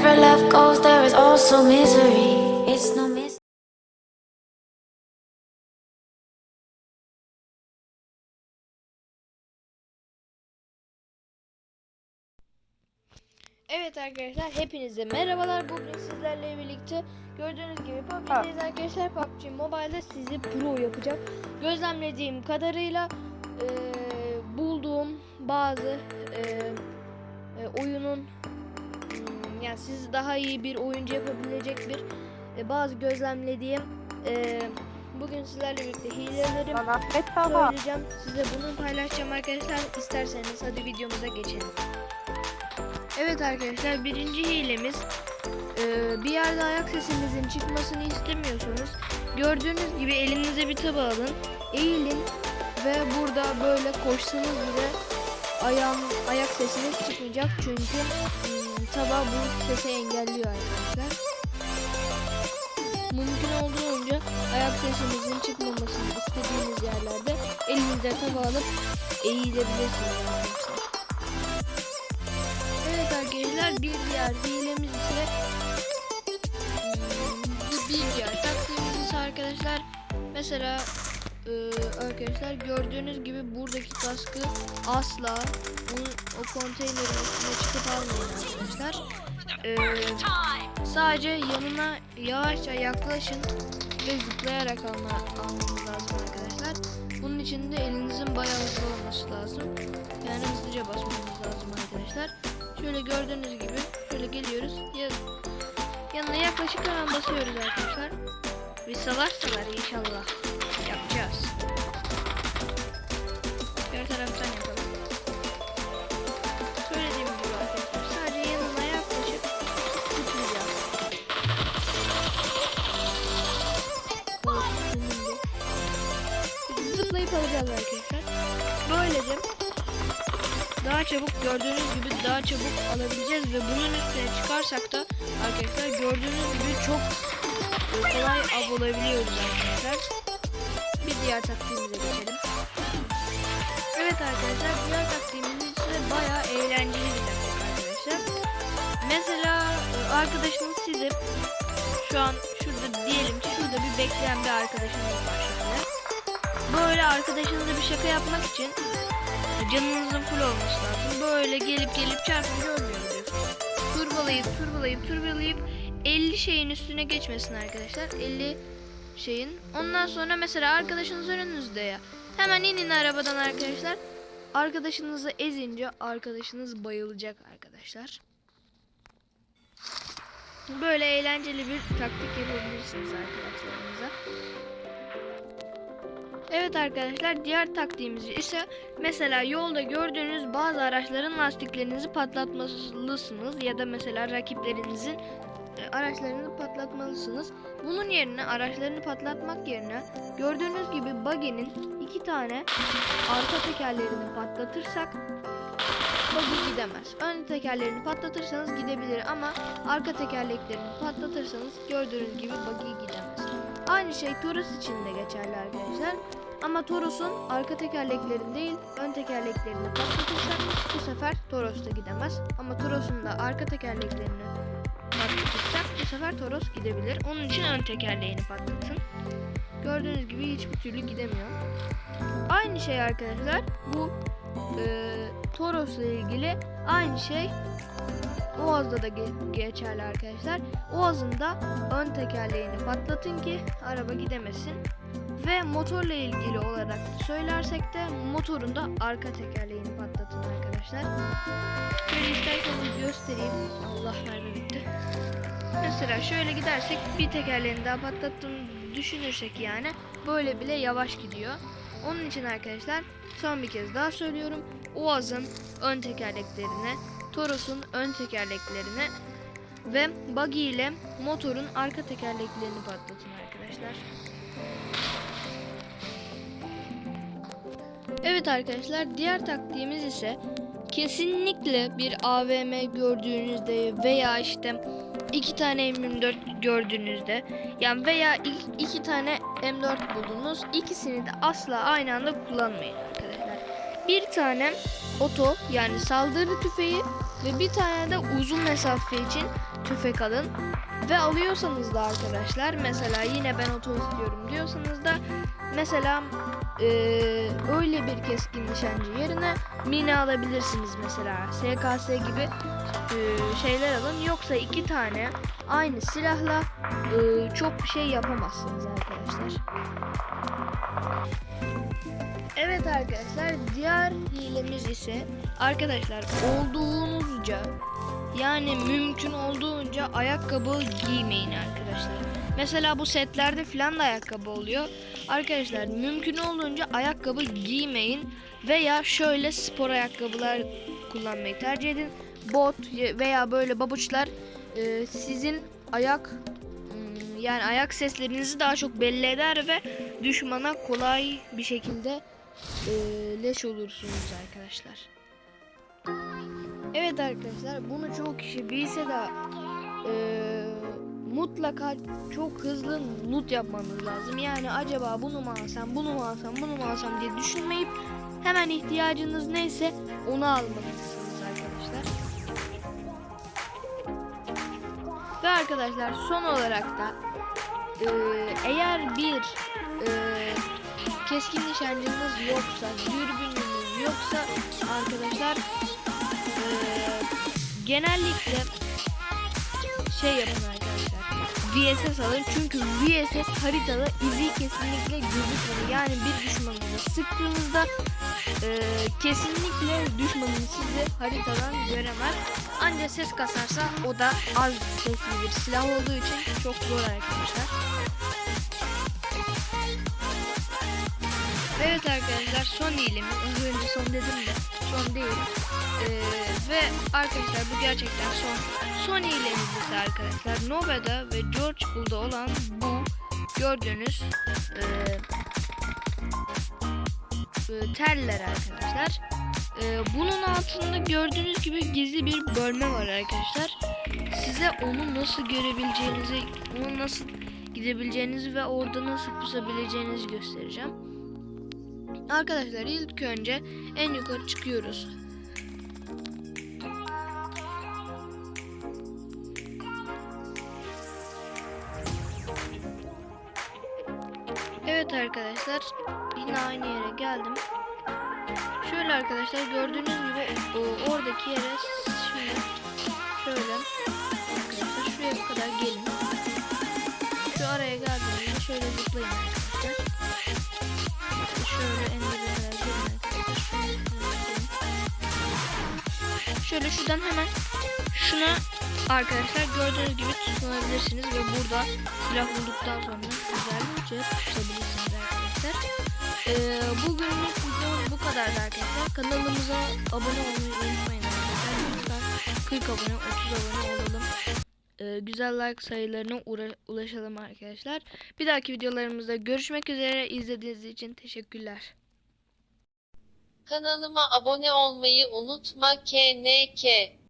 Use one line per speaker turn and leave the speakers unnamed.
Wherever love goes, there is also misery. It's no mystery.
Evet arkadaşlar hepinize merhabalar. Bugün sizlerle birlikte gördüğünüz gibi PUBG'deyiz arkadaşlar. PUBG Mobile'da sizi pro yapacak. Gözlemlediğim kadarıyla eee, bulduğum bazı eee, e, oyunun yani sizi daha iyi bir oyuncu yapabilecek bir e, bazı gözlemlediğim eee, bugün sizlerle birlikte hilelerim söyleyeceğim. Size bunu paylaşacağım arkadaşlar. İsterseniz hadi videomuza geçelim. Evet arkadaşlar birinci hilemiz eee, bir yerde ayak sesinizin çıkmasını istemiyorsanız gördüğünüz gibi elinize bir taba alın eğilin ve burada böyle koşsanız bile ayağın, ayak sesiniz çıkmayacak çünkü hmm, taba bu sesi engelliyor arkadaşlar. Mümkün olduğunca ayak sesinizin çıkmamasını istediğiniz yerlerde elinize taba alıp eğilebilirsiniz arkadaşlar. Evet arkadaşlar bir diğer hilemiz ise hmm, bir diğer taktiğimiz ise arkadaşlar mesela e, arkadaşlar gördüğünüz gibi buradaki kaskı asla bu, o konteynerin üstüne çıkıp almayın arkadaşlar. E, sadece yanına yavaşça yaklaşın ve zıplayarak alma, almanız lazım arkadaşlar. Bunun için de elinizin bayağı hızlı olması lazım. Yani hızlıca basmanız lazım arkadaşlar. Şöyle gördüğünüz gibi şöyle geliyoruz. Ya, yanına yaklaşık hemen basıyoruz arkadaşlar. Bir salarsalar inşallah. Yapacağız. Diğer taraftan yapalım. Söylediğim gibi arkadaşlar. Sadece yanına yaklaşıp tutmayacağız. Zıplayıp alacağız arkadaşlar. Böylece daha çabuk gördüğünüz gibi daha çabuk alabileceğiz ve bunun üstüne çıkarsak da arkadaşlar gördüğünüz gibi çok kolay av olabiliyoruz arkadaşlar. Diğer taktiğimize geçelim. Evet arkadaşlar diğer taktiğimiz ise bayağı eğlenceli bir taktik arkadaşlar. Mesela e, arkadaşınız sizi şu an şurada diyelim ki şurada bir bekleyen bir arkadaşınız var şöyle. Böyle arkadaşınıza bir şaka yapmak için canınızın full olması lazım. Böyle gelip gelip çarpınca ölmüyor diyorsunuz. Turbalayıp turbalayıp turbalayıp 50 şeyin üstüne geçmesin arkadaşlar. 50 şeyin. Ondan sonra mesela arkadaşınız önünüzde ya. Hemen inin arabadan arkadaşlar. Arkadaşınızı ezince arkadaşınız bayılacak arkadaşlar. Böyle eğlenceli bir taktik yapabilirsiniz arkadaşlarınıza. Evet arkadaşlar diğer taktiğimiz ise mesela yolda gördüğünüz bazı araçların lastiklerinizi patlatmalısınız ya da mesela rakiplerinizin araçlarını patlatmalısınız. Bunun yerine araçlarını patlatmak yerine gördüğünüz gibi buggy'nin iki tane arka tekerlerini patlatırsak buggy gidemez. Ön tekerlerini patlatırsanız gidebilir ama arka tekerleklerini patlatırsanız gördüğünüz gibi buggy gidemez. Aynı şey Toros için de geçerli arkadaşlar. Ama Toros'un arka tekerleklerini değil ön tekerleklerini patlatırsak bu sefer Toros da gidemez. Ama Toros'un da arka tekerleklerini bu sefer Toros gidebilir. Onun için ön tekerleğini patlatın. Gördüğünüz gibi hiçbir türlü gidemiyor. Aynı şey arkadaşlar bu e, Toros'la ilgili aynı şey Oğaz'da da ge- geçerli arkadaşlar. Oğaz'ın da ön tekerleğini patlatın ki araba gidemesin. Ve motorla ilgili olarak söylersek de motorun da arka tekerleğini patlatın arkadaşlar. Şöyle isterseniz göstereyim. Allah mermi bitti. Mesela şöyle gidersek bir tekerleğini daha patlattığını düşünürsek yani böyle bile yavaş gidiyor. Onun için arkadaşlar son bir kez daha söylüyorum. Oğaz'ın ön tekerleklerine, Toros'un ön tekerleklerine ve buggy ile motorun arka tekerleklerini patlatın arkadaşlar. Evet arkadaşlar diğer taktiğimiz ise kesinlikle bir AVM gördüğünüzde veya işte iki tane M24 gördüğünüzde yani veya iki, tane M4 buldunuz ikisini de asla aynı anda kullanmayın arkadaşlar. Bir tane oto yani saldırı tüfeği ve bir tane de uzun mesafe için tüfek alın. Ve alıyorsanız da arkadaşlar mesela yine ben oto istiyorum diyorsanız da mesela eee, öyle bir keskin nişancı yerine mini alabilirsiniz mesela. SKS gibi eee, şeyler alın. Yoksa iki tane aynı silahla eee, çok şey yapamazsınız arkadaşlar. Evet arkadaşlar diğer hilemiz ise arkadaşlar olduğunuzca yani mümkün olduğunca ayakkabı giymeyin arkadaşlar. Mesela bu setlerde falan da ayakkabı oluyor. Arkadaşlar mümkün olduğunca ayakkabı giymeyin veya şöyle spor ayakkabılar kullanmayı tercih edin. Bot veya böyle babuçlar e, sizin ayak hmm, yani ayak seslerinizi daha çok belli eder ve düşmana kolay bir şekilde e, leş olursunuz arkadaşlar. Evet arkadaşlar bunu çok kişi bilse de e, mutlaka çok hızlı loot yapmanız lazım. Yani acaba bunu mu alsam, bunu mu alsam, bunu mu alsam diye düşünmeyip hemen ihtiyacınız neyse onu almalısınız arkadaşlar. Ve arkadaşlar son olarak da e, eğer bir e, keskin nişancınız yoksa, dürbününüz yoksa arkadaşlar eee, genellikle şey yapın. VSS alın çünkü VSS haritada izi kesinlikle gözükmüyor. Yani bir düşmanınızı sıktığınızda eee, kesinlikle düşmanın sizi haritadan göremez. Ancak ses kasarsa o da az sesli bir silah olduğu için çok zor arkadaşlar. Evet arkadaşlar son hilemiz. Az önce son dedim de son değil. Ee, ve arkadaşlar bu gerçekten son. Son hilemiz ise arkadaşlar Nova'da ve George Bull'da olan bu gördüğünüz e, e, teller arkadaşlar. E, bunun altında gördüğünüz gibi gizli bir bölme var arkadaşlar. Size onu nasıl görebileceğinizi, onu nasıl gidebileceğinizi ve orada nasıl pusabileceğinizi göstereceğim. Arkadaşlar ilk önce en yukarı çıkıyoruz. Evet arkadaşlar yine aynı yere geldim. Şöyle arkadaşlar gördüğünüz gibi o, oradaki yere şimdi şöyle arkadaşlar şuraya kadar gelin. Şu araya geldiğinizde şöyle zıplayın arkadaşlar. Şöyle en dibine kadar gelin arkadaşlar. Şöyle şuradan hemen şuna arkadaşlar gördüğünüz gibi tutunabilirsiniz ve burada silah bulduktan sonra güzelce tutabilirsiniz arkadaşlar. Ee, bugünlük videomuz bu kadardı arkadaşlar. Kanalımıza abone olmayı unutmayın arkadaşlar. Lütfen 40 abone 30 abone olalım. Ee, güzel like sayılarına ulaşalım arkadaşlar. Bir dahaki videolarımızda görüşmek üzere. İzlediğiniz için teşekkürler.
Kanalıma abone olmayı unutma KNK.